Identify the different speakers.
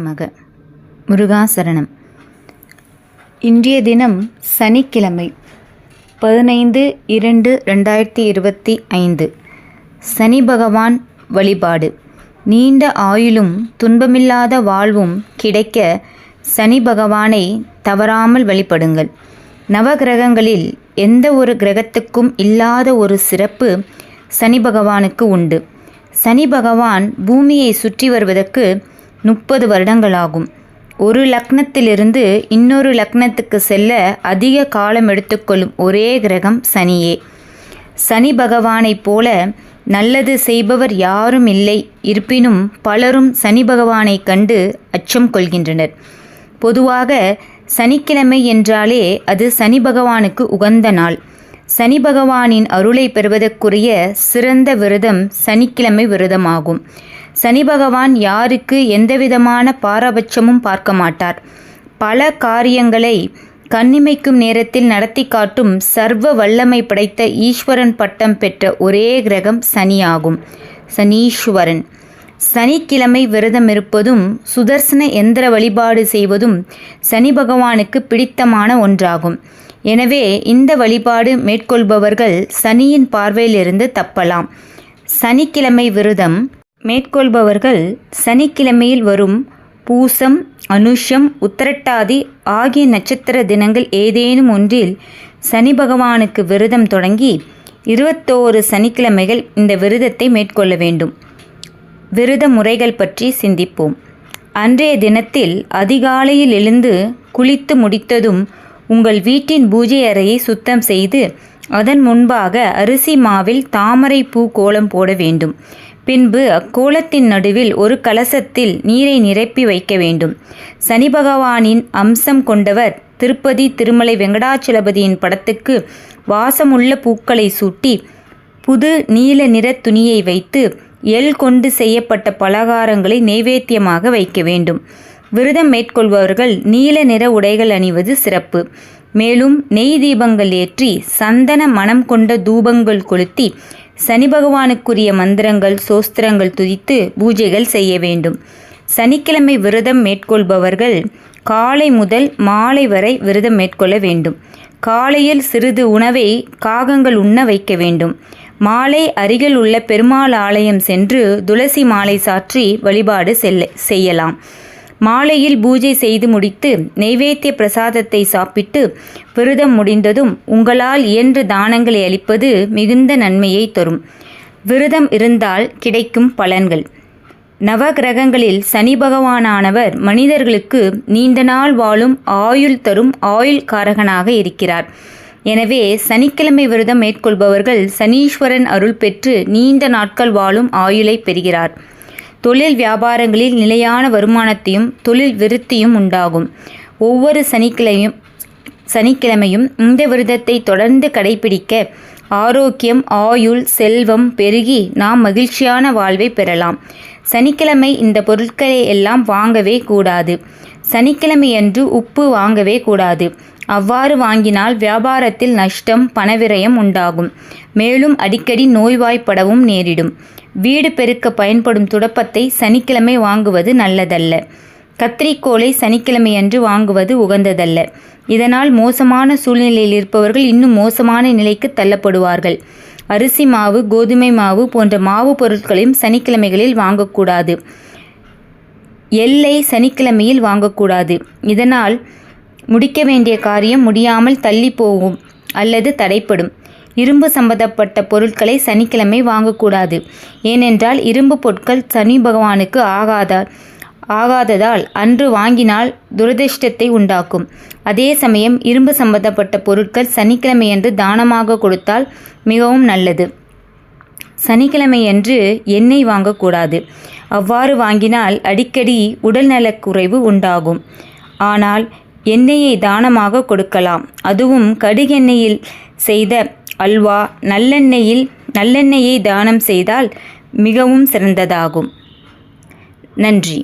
Speaker 1: நமக முருகாசரணம். இன்றைய தினம் சனிக்கிழமை பதினைந்து இரண்டு ரெண்டாயிரத்தி இருபத்தி ஐந்து. சனி பகவான் வழிபாடு. நீண்ட ஆயுளும் துன்பமில்லாத வாழ்வும் கிடைக்க சனி பகவானை தவறாமல் வழிபடுங்கள். நவகிரகங்களில் எந்த ஒரு கிரகத்துக்கும் இல்லாத ஒரு சிறப்பு சனி பகவானுக்கு உண்டு. சனி பகவான் பூமியை சுற்றி வருவதற்கு முப்பது வருடங்களாகும். ஒரு லக்னத்திலிருந்து இன்னொரு லக்னத்துக்கு செல்ல அதிக காலம் எடுத்துக்கொள்ளும் ஒரே கிரகம் சனியே. சனி பகவானைப் போல நல்லது செய்பவர் யாரும் இல்லை. இருப்பினும் பலரும் சனி பகவானை கண்டு அச்சம் கொள்கின்றனர். பொதுவாக சனிக்கிழமை என்றாலே அது சனி பகவானுக்கு உகந்த நாள். சனி பகவானின் அருளை பெறுவதற்குரிய சிறந்த விரதம் சனிக்கிழமை விரதமாகும். சனி பகவான் யாருக்கு எந்தவிதமான பாரபட்சமும் பார்க்க மாட்டார். பல காரியங்களை கண்ணிமைக்கும் நேரத்தில் நடத்தி காட்டும் சர்வ வல்லமை படைத்த ஈஸ்வரன் பட்டம் பெற்ற ஒரே கிரகம் சனியாகும். சனீஸ்வரன். சனிக்கிழமை விரதம் இருப்பதும் சுதர்சன எந்திர வழிபாடு செய்வதும் சனி பகவானுக்கு பிடித்தமான ஒன்றாகும். எனவே இந்த வழிபாடு மேற்கொள்பவர்கள் சனியின் பார்வையிலிருந்து தப்பலாம். சனிக்கிழமை விரதம் மேற்கொள்பவர்கள் சனிக்கிழமையில் வரும் பூசம் அனுஷம் உத்திரட்டாதி ஆகிய நட்சத்திர தினங்கள் ஏதேனும் ஒன்றில் சனி பகவானுக்கு விரதம் தொடங்கி இருபத்தோரு சனிக்கிழமைகள் இந்த விரதத்தை மேற்கொள்ள வேண்டும். விரத முறைகள் பற்றி சிந்திப்போம். அன்றைய தினத்தில் அதிகாலையில் எழுந்து குளித்து முடித்ததும் உங்கள் வீட்டின் பூஜை அறையை சுத்தம் செய்து அதன் முன்பாக அரிசி மாவில் தாமரை பூ கோலம் போட வேண்டும். பின்பு அக்கோலத்தின் நடுவில் ஒரு கலசத்தில் நீரை நிரப்பி வைக்க வேண்டும். சனி பகவானின் அம்சம் கொண்டவர் திருப்பதி திருமலை வெங்கடாச்சலபதியின் படத்துக்கு வாசமுள்ள பூக்களை சூட்டி புது நீல நிற துணியை வைத்து எள் கொண்டு செய்யப்பட்ட பலகாரங்களை நைவேத்தியமாக வைக்க வேண்டும். விரதம் மேற்கொள்பவர்கள் நீல நிற உடைகள் அணிவது சிறப்பு. மேலும் நெய் தீபங்கள் ஏற்றி சந்தன மனம் கொண்ட தூபங்கள் கொளுத்தி சனி பகவானுக்குரிய மந்திரங்கள் சோஸ்திரங்கள் துதித்து பூஜைகள் செய்ய வேண்டும். சனிக்கிழமை விரதம் மேற்கொள்பவர்கள் காலை முதல் மாலை வரை விரதம் மேற்கொள்ள வேண்டும். காலையில் சிறிது உணவை காகங்கள் உண்ண வைக்க வேண்டும். மாலை அருகில் உள்ள பெருமாள் ஆலயம் சென்று துளசி மாலை சாற்றி வழிபாடு செல்ல செய்யலாம். மாலையில் பூஜை செய்து முடித்து நெய்வேத்திய பிரசாதத்தை சாப்பிட்டு விரதம் முடிந்ததும் உங்களால் இயன்ற தானங்களை அளிப்பது மிகுந்த நன்மையை தரும். விரதம் இருந்தால் கிடைக்கும் பலன்கள். நவகிரகங்களில் சனி பகவானானவர் மனிதர்களுக்கு நீண்ட நாள் வாழும் ஆயுள் தரும் ஆயுள் காரகனாக இருக்கிறார். எனவே சனிக்கிழமை விரதம் மேற்கொள்பவர்கள் சனீஸ்வரன் அருள் பெற்று நீண்ட நாட்கள் வாழும் ஆயுளை பெறுகிறார். தொழில் வியாபாரங்களில் நிலையான வருமானத்தையும் தொழில் விருத்தியும் உண்டாகும். ஒவ்வொரு சனிக்கிழமையும் சனிக்கிழமையும் இந்த விரதத்தை தொடர்ந்து கடைபிடிக்க ஆரோக்கியம் ஆயுள் செல்வம் பெருகி நாம் மகிழ்ச்சியான வாழ்வை பெறலாம். சனிக்கிழமை இந்த பொருட்களை எல்லாம் வாங்கவே கூடாது. சனிக்கிழமையன்று உப்பு வாங்கவே கூடாது. அவ்வாறு வாங்கினால் வியாபாரத்தில் நஷ்டம் பணவிரயம் உண்டாகும். மேலும் அடிக்கடி நோய்வாய்ப்படவும் நேரிடும். வீடு பெருக்க பயன்படும் துடப்பத்தை சனிக்கிழமை வாங்குவது நல்லதல்ல. கத்திரிக்கோலை சனிக்கிழமையன்று வாங்குவது உகந்ததல்ல. இதனால் மோசமான சூழ்நிலையில் இருப்பவர்கள் இன்னும் மோசமான நிலைக்கு தள்ளப்படுவார்கள். அரிசி மாவு கோதுமை மாவு போன்ற மாவு பொருட்களையும் சனிக்கிழமைகளில் வாங்கக்கூடாது. எல்லை சனிக்கிழமையில் வாங்கக்கூடாது. இதனால் முடிக்க வேண்டிய காரியம் முடியாமல் தள்ளி போகும் அல்லது தடைப்படும். இரும்பு சம்பந்தப்பட்ட பொருட்களை சனிக்கிழமை வாங்கக்கூடாது. ஏனென்றால் இரும்பு பொருட்கள் சனி பகவானுக்கு ஆகாதால் ஆகாததால் அன்று வாங்கினால் துரதிர்ஷ்டத்தை உண்டாக்கும். அதே சமயம் இரும்பு சம்பந்தப்பட்ட பொருட்கள் சனிக்கிழமையன்று தானமாக கொடுத்தால் மிகவும் நல்லது. சனிக்கிழமையன்று எண்ணெய் வாங்கக்கூடாது. அவ்வாறு வாங்கினால் அடிக்கடி உடல்நலக்குறைவு உண்டாகும். ஆனால் எண்ணெயை தானமாக கொடுக்கலாம். அதுவும் கடுகெண்ணெயில் செய்த அல்வா நல்லெண்ணெயில் நல்லெண்ணெயை தானம் செய்தால் மிகவும் சிறந்ததாகும். நன்றி.